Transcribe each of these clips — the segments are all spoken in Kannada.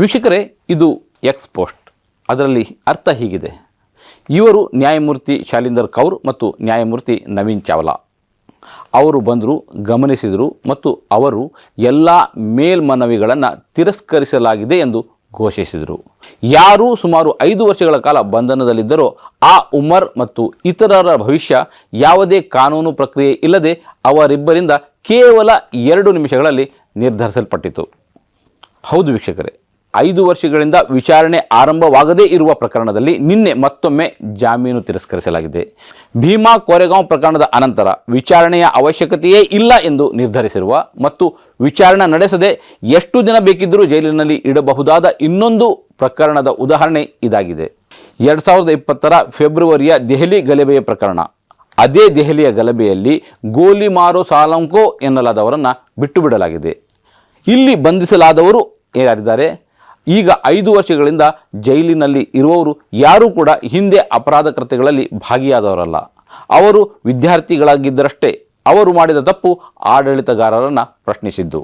ವೀಕ್ಷಕರೇ, ಇದು ಎಕ್ಸ್ ಪೋಸ್ಟ್ ಅದರಲ್ಲಿ ಅರ್ಥ ಹೀಗಿದೆ. ಇವರು ನ್ಯಾಯಮೂರ್ತಿ ಶಾಲಿಂದರ್ ಕೌರ್ ಮತ್ತು ನ್ಯಾಯಮೂರ್ತಿ ನವೀನ್ ಚಾವ್ಲಾ. ಅವರು ಬಂದರು, ಗಮನಿಸಿದರು ಮತ್ತು ಅವರು ಎಲ್ಲ ಮೇಲ್ಮನವಿಗಳನ್ನು ತಿರಸ್ಕರಿಸಲಾಗಿದೆ ಎಂದು ಘೋಷಿಸಿದರು. ಯಾರು ಸುಮಾರು ಐದು ವರ್ಷಗಳ ಕಾಲ ಬಂಧನದಲ್ಲಿದ್ದರೋ ಆ ಉಮರ್ ಮತ್ತು ಇತರರ ಭವಿಷ್ಯ ಯಾವುದೇ ಕಾನೂನು ಪ್ರಕ್ರಿಯೆ ಇಲ್ಲದೆ ಅವರಿಬ್ಬರಿಂದ ಕೇವಲ ಎರಡು ನಿಮಿಷಗಳಲ್ಲಿ ನಿರ್ಧರಿಸಲ್ಪಟ್ಟಿತು. ಹೌದು ವೀಕ್ಷಕರೇ ಐದು ವರ್ಷಗಳಿಂದ ವಿಚಾರಣೆ ಆರಂಭವಾಗದೇ ಇರುವ ಪ್ರಕರಣದಲ್ಲಿ ನಿನ್ನೆ ಮತ್ತೊಮ್ಮೆ ಜಾಮೀನು ತಿರಸ್ಕರಿಸಲಾಗಿದೆ. ಭೀಮಾ ಕೋರೆಗಾಂವ್ ಪ್ರಕರಣದ ಅನಂತರ ವಿಚಾರಣೆಯ ಅವಶ್ಯಕತೆಯೇ ಇಲ್ಲ ಎಂದು ನಿರ್ಧರಿಸಿರುವ ಮತ್ತು ವಿಚಾರಣೆ ನಡೆಸದೆ ಎಷ್ಟು ದಿನ ಬೇಕಿದ್ದರೂ ಜೈಲಿನಲ್ಲಿ ಇಡಬಹುದಾದ ಇನ್ನೊಂದು ಪ್ರಕರಣದ ಉದಾಹರಣೆ ಇದಾಗಿದೆ. ಎರಡು ಸಾವಿರದ ಇಪ್ಪತ್ತರ ಫೆಬ್ರವರಿಯ ದೆಹಲಿ ಗಲಭೆಯ ಪ್ರಕರಣ. ಅದೇ ದೆಹಲಿಯ ಗಲಭೆಯಲ್ಲಿ ಗೋಲಿ ಮಾರೋ ಸಾಲಂಕೋ ಎನ್ನಲಾದವರನ್ನು ಬಿಟ್ಟು ಬಿಡಲಾಗಿದೆ ಇಲ್ಲಿ ಬಂಧಿಸಲಾದವರು ಯಾರಿದ್ದಾರೆ? ಈಗ ಐದು ವರ್ಷಗಳಿಂದ ಜೈಲಿನಲ್ಲಿ ಇರುವವರು ಯಾರೂ ಕೂಡ ಹಿಂದೆ ಅಪರಾಧ ಕೃತ್ಯಗಳಲ್ಲಿ ಭಾಗಿಯಾದವರಲ್ಲ. ಅವರು ವಿದ್ಯಾರ್ಥಿಗಳಾಗಿದ್ದರಷ್ಟೇ ಅವರು ಮಾಡಿದ ತಪ್ಪು ಆಡಳಿತಗಾರರನ್ನು ಪ್ರಶ್ನಿಸಿದ್ದು.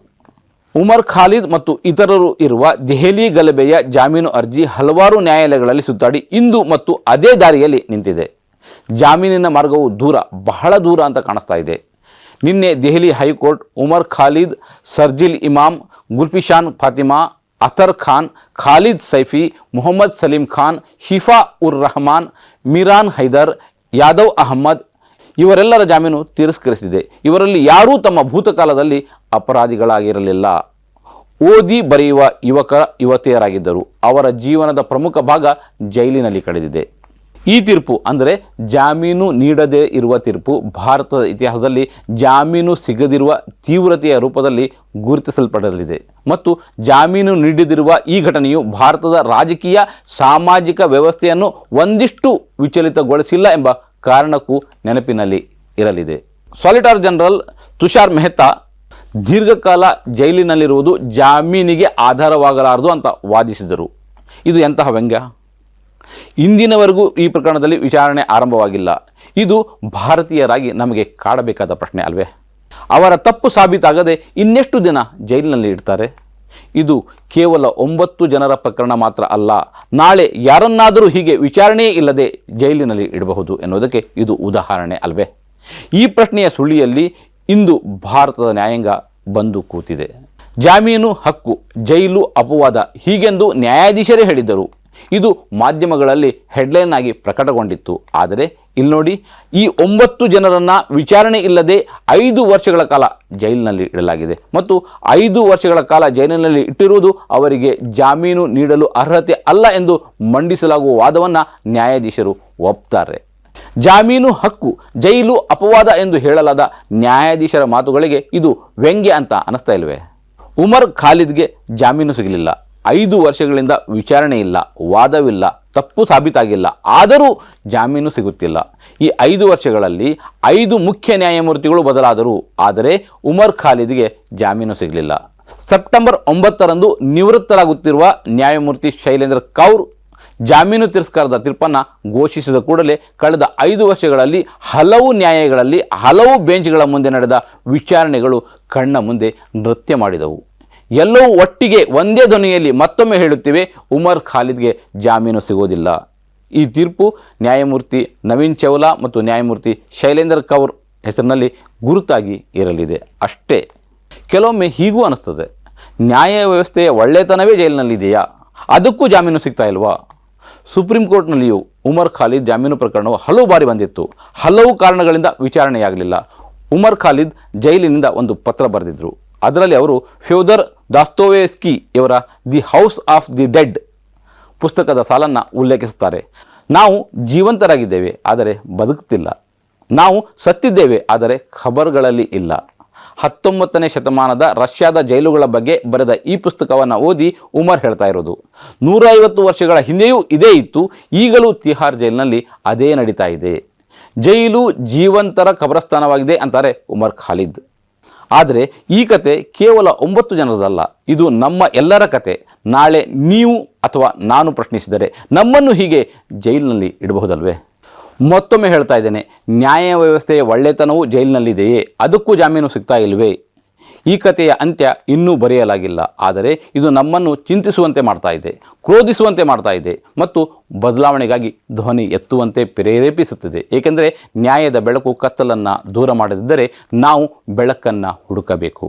ಉಮರ್ ಖಾಲಿದ್ ಮತ್ತು ಇತರರು ಇರುವ ದೆಹಲಿ ಗಲಭೆಯ ಜಾಮೀನು ಅರ್ಜಿ ಹಲವಾರು ನ್ಯಾಯಾಲಯಗಳಲ್ಲಿ ಸುತ್ತಾಡಿ ಇಂದು ಮತ್ತು ಅದೇ ದಾರಿಯಲ್ಲಿ ನಿಂತಿದೆ. ಜಾಮೀನಿನ ಮಾರ್ಗವು ದೂರ, ಬಹಳ ದೂರ ಅಂತ ಕಾಣಿಸ್ತಾ ಇದೆ. ನಿನ್ನೆ ದೆಹಲಿ ಹೈಕೋರ್ಟ್ ಉಮರ್ ಖಾಲಿದ್, ಸರ್ಜಿಲ್ ಇಮಾಮ್ ಗುಲ್ಫಿಶಾನ್ ಫಾತಿಮಾ ಅತರ್ ಖಾನ್, ಖಾಲಿದ್ ಸೈಫಿ, ಮೊಹಮ್ಮದ್ ಸಲೀಂ ಖಾನ್, ಶಿಫಾ ಉರ್ ರಹಮಾನ್, ಮಿರಾನ್ ಹೈದರ್, ಯಾದವ್ ಅಹಮ್ಮದ್ ಇವರೆಲ್ಲರ ಜಾಮೀನು ತಿರಸ್ಕರಿಸಿದೆ. ಇವರಲ್ಲಿ ಯಾರೂ ತಮ್ಮ ಭೂತಕಾಲದಲ್ಲಿ ಅಪರಾಧಿಗಳಾಗಿರಲಿಲ್ಲ. ಓದಿ ಬರೆಯುವ ಯುವಕ, ಯುವತಿಯರಾಗಿದ್ದರು. ಅವರ ಜೀವನದ ಪ್ರಮುಖ ಭಾಗ ಜೈಲಿನಲ್ಲಿ ಕಳೆದಿದೆ. ಈ ತೀರ್ಪು ಅಂದರೆ ಜಾಮೀನು ನೀಡದೇ ಇರುವ ತೀರ್ಪು ಭಾರತದ ಇತಿಹಾಸದಲ್ಲಿ ಜಾಮೀನು ಸಿಗದಿರುವ ತೀವ್ರತೆಯ ರೂಪದಲ್ಲಿ ಗುರುತಿಸಲ್ಪಡಲಿದೆ. ಮತ್ತು ಜಾಮೀನು ನೀಡದಿರುವ ಈ ಘಟನೆಯು ಭಾರತದ ರಾಜಕೀಯ, ಸಾಮಾಜಿಕ ವ್ಯವಸ್ಥೆಯನ್ನು ಒಂದಿಷ್ಟು ವಿಚಲಿತಗೊಳಿಸಿಲ್ಲ ಎಂಬ ಕಾರಣಕ್ಕೂ ನೆನಪಿನಲ್ಲಿ ಇರಲಿದೆ. ಸಾಲಿಟರ್ ಜನರಲ್ ತುಷಾರ್ ಮೆಹ್ತಾ, ದೀರ್ಘಕಾಲ ಜೈಲಿನಲ್ಲಿರುವುದು ಜಾಮೀನಿಗೆ ಆಧಾರವಾಗಲಾರದು ಅಂತ ವಾದಿಸಿದರು. ಇದು ಎಂತಹ ವ್ಯಂಗ್ಯ? ಇಂದಿನವರೆಗೂ ಈ ಪ್ರಕರಣದಲ್ಲಿ ವಿಚಾರಣೆ ಆರಂಭವಾಗಿಲ್ಲ. ಇದು ಭಾರತೀಯರಾಗಿ ನಮಗೆ ಕಾಡಬೇಕಾದ ಪ್ರಶ್ನೆ ಅಲ್ವೇ? ಅವರ ತಪ್ಪು ಸಾಬೀತಾಗದೆ ಇನ್ನೆಷ್ಟು ದಿನ ಜೈಲಿನಲ್ಲಿ ಇಡ್ತಾರೆ ಇದು ಕೇವಲ ಒಂಬತ್ತು ಜನರ ಪ್ರಕರಣ ಮಾತ್ರ ಅಲ್ಲ, ನಾಳೆ ಯಾರನ್ನಾದರೂ ಹೀಗೆ ವಿಚಾರಣೆಯೇ ಇಲ್ಲದೆ ಜೈಲಿನಲ್ಲಿ ಇಡಬಹುದು ಎನ್ನುವುದಕ್ಕೆ ಇದು ಉದಾಹರಣೆ ಅಲ್ವೇ? ಈ ಪ್ರಶ್ನೆಯ ಸುಳಿಯಲ್ಲಿ ಇಂದು ಭಾರತದ ನ್ಯಾಯಾಂಗ ಬಂದು ಕೂತಿದೆ. ಜಾಮೀನು ಹಕ್ಕು, ಜೈಲು ಅಪವಾದ ಹೀಗೆಂದು ನ್ಯಾಯಾಧೀಶರೇ ಹೇಳಿದ್ದರು. ಇದು ಮಾಧ್ಯಮಗಳಲ್ಲಿ ಹೆಡ್ಲೈನ್ ಆಗಿ ಪ್ರಕಟಗೊಂಡಿತ್ತು. ಆದರೆ ಇಲ್ಲಿ ನೋಡಿ, ಈ ಒಂಬತ್ತು ಜನರನ್ನು ವಿಚಾರಣೆ ಇಲ್ಲದೆ ಐದು ವರ್ಷಗಳ ಕಾಲ ಜೈಲಿನಲ್ಲಿ ಇಡಲಾಗಿದೆ. ಮತ್ತು ಐದು ವರ್ಷಗಳ ಕಾಲ ಜೈಲಿನಲ್ಲಿ ಇಟ್ಟಿರುವುದು ಅವರಿಗೆ ಜಾಮೀನು ನೀಡಲು ಅರ್ಹತೆ ಅಲ್ಲ ಎಂದು ಮಂಡಿಸಲಾಗುವ ವಾದವನ್ನು ನ್ಯಾಯಾಧೀಶರು ಒಪ್ತಾರೆ. ಜಾಮೀನು ಹಕ್ಕು, ಜೈಲು ಅಪವಾದ ಎಂದು ಹೇಳಲಾದ ನ್ಯಾಯಾಧೀಶರ ಮಾತುಗಳಿಗೆ ಇದು ವ್ಯಂಗ್ಯ ಅಂತ ಅನಿಸ್ತಾ ಇಲ್ವೇ? ಉಮರ್ ಖಾಲಿದ್ಗೆ ಜಾಮೀನು ಸಿಗಲಿಲ್ಲ. ಐದು ವರ್ಷಗಳಿಂದ ವಿಚಾರಣೆ ಇಲ್ಲ, ವಾದವಿಲ್ಲ, ತಪ್ಪು ಸಾಬೀತಾಗಿಲ್ಲ. ಆದರೂ ಜಾಮೀನು ಸಿಗುತ್ತಿಲ್ಲ. ಈ ಐದು ವರ್ಷಗಳಲ್ಲಿ ಐದು ಮುಖ್ಯ ನ್ಯಾಯಮೂರ್ತಿಗಳು ಬದಲಾದರು. ಆದರೆ ಉಮರ್ ಖಾಲಿದ್ಗೆ ಜಾಮೀನು ಸಿಗಲಿಲ್ಲ. ಸೆಪ್ಟೆಂಬರ್ ಒಂಬತ್ತರಂದು ನಿವೃತ್ತರಾಗುತ್ತಿರುವ ನ್ಯಾಯಮೂರ್ತಿ ಶೈಲೇಂದ್ರ ಕೌರ್ ಜಾಮೀನು ತಿರಸ್ಕಾರದ ತೀರ್ಪನ್ನು ಘೋಷಿಸಿದ ಕೂಡಲೇ ಕಳೆದ ಐದು ವರ್ಷಗಳಲ್ಲಿ ಹಲವು ನ್ಯಾಯಗಳಲ್ಲಿ ಹಲವು ಬೆಂಚ್ಗಳ ಮುಂದೆ ನಡೆದ ವಿಚಾರಣೆಗಳು ಕಣ್ಣ ಮುಂದೆ ನೃತ್ಯ ಮಾಡಿದವು. ಎಲ್ಲವೂ ಒಟ್ಟಿಗೆ ಒಂದೇ ಧ್ವನಿಯಲ್ಲಿ ಮತ್ತೊಮ್ಮೆ ಹೇಳುತ್ತಿವೆ. ಉಮರ್ ಖಾಲಿದ್ಗೆ ಜಾಮೀನು ಸಿಗೋದಿಲ್ಲ. ಈ ತೀರ್ಪು ನ್ಯಾಯಮೂರ್ತಿ ನವೀನ್ ಚೌಲಾ ಮತ್ತು ನ್ಯಾಯಮೂರ್ತಿ ಶೈಲೇಂದ್ರ ಕೌರ್ ಹೆಸರಿನಲ್ಲಿ ಗುರುತಾಗಿ ಇರಲಿದೆ. ಅಷ್ಟೇ, ಕೆಲವೊಮ್ಮೆ ಹೀಗೂ ಅನಿಸ್ತದೆ. ನ್ಯಾಯ ವ್ಯವಸ್ಥೆಯ ಒಳ್ಳೆತನವೇ ಜೈಲಿನಲ್ಲಿದೆಯಾ? ಅದಕ್ಕೂ ಜಾಮೀನು ಸಿಗ್ತಾ ಇಲ್ವಾ? ಸುಪ್ರೀಂ ಕೋರ್ಟ್ನಲ್ಲಿಯೂ ಉಮರ್ ಖಾಲಿದ್ ಜಾಮೀನು ಪ್ರಕರಣವು ಹಲವು ಬಾರಿ ಬಂದಿತ್ತು. ಹಲವು ಕಾರಣಗಳಿಂದ ವಿಚಾರಣೆಯಾಗಲಿಲ್ಲ. ಉಮರ್ ಖಾಲಿದ್ ಜೈಲಿನಿಂದ ಒಂದು ಪತ್ರ ಬರೆದಿದ್ದರು ಅದರಲ್ಲಿ ಅವರು ಫ್ಯೋದರ್ ದಾಸ್ತೋವೇಸ್ಕಿ ಇವರ the house of the dead ಪುಸ್ತಕದ ಸಾಲನ್ನು ಉಲ್ಲೇಖಿಸುತ್ತಾರೆ. ನಾವು ಜೀವಂತರಾಗಿದ್ದೇವೆ, ಆದರೆ ಬದುಕುತ್ತಿಲ್ಲ. ನಾವು ಸತ್ತಿದ್ದೇವೆ, ಆದರೆ ಖಬರ್ಗಳಲ್ಲಿ ಇಲ್ಲ. ಹತ್ತೊಂಬತ್ತನೇ ಶತಮಾನದ ರಷ್ಯಾದ ಜೈಲುಗಳ ಬಗ್ಗೆ ಬರೆದ ಈ ಪುಸ್ತಕವನ್ನು ಓದಿ ಉಮರ್ ಹೇಳ್ತಾ ಇರೋದು. ನೂರೈವತ್ತು ವರ್ಷಗಳ ಹಿಂದೆಯೂ ಇದೇ ಇತ್ತು, ಈಗಲೂ ತಿಹಾರ್ ಜೈಲಿನಲ್ಲಿ ಅದೇ ನಡೀತಾ ಇದೆ. ಜೈಲು ಜೀವಂತರ ಕಬರಸ್ಥಾನವಾಗಿದೆ ಅಂತಾರೆ ಉಮರ್ ಖಾಲಿದ್. ಆದರೆ ಈ ಕತೆ ಕೇವಲ ಒಂಬತ್ತು ಜನರದಲ್ಲ. ಇದು ನಮ್ಮ ಎಲ್ಲರ ಕತೆ. ನಾಳೆ ನೀವು ಅಥವಾ ನಾನು ಪ್ರಶ್ನಿಸಿದರೆ ನಮ್ಮನ್ನು ಹೀಗೆ ಜೈಲಿನಲ್ಲಿ ಇಡಬಹುದಲ್ವೇ? ಮತ್ತೊಮ್ಮೆ ಹೇಳ್ತಾ ಇದ್ದೇನೆ, ನ್ಯಾಯ ವ್ಯವಸ್ಥೆಯ ಒಳ್ಳೆತನವು ಜೈಲಿನಲ್ಲಿದೆಯೇ? ಅದಕ್ಕೂ ಜಾಮೀನು ಸಿಗ್ತಾ ಇಲ್ವೇ? ಈ ಕಥೆಯ ಅಂತ್ಯ ಇನ್ನೂ ಬರೆಯಲಾಗಿಲ್ಲ. ಆದರೆ ಇದು ನಮ್ಮನ್ನು ಚಿಂತಿಸುವಂತೆ ಮಾಡ್ತಾ ಇದೆ, ಕ್ರೋಧಿಸುವಂತೆ ಮಾಡ್ತಾ ಇದೆ ಮತ್ತು ಬದಲಾವಣೆಗಾಗಿ ಧ್ವನಿ ಎತ್ತುವಂತೆ ಪ್ರೇರೇಪಿಸುತ್ತದೆ. ಏಕೆಂದರೆ ನ್ಯಾಯದ ಬೆಳಕು ಕತ್ತಲನ್ನು ದೂರ ಮಾಡದಿದ್ದರೆ ನಾವು ಬೆಳಕನ್ನು ಹುಡುಕಬೇಕು.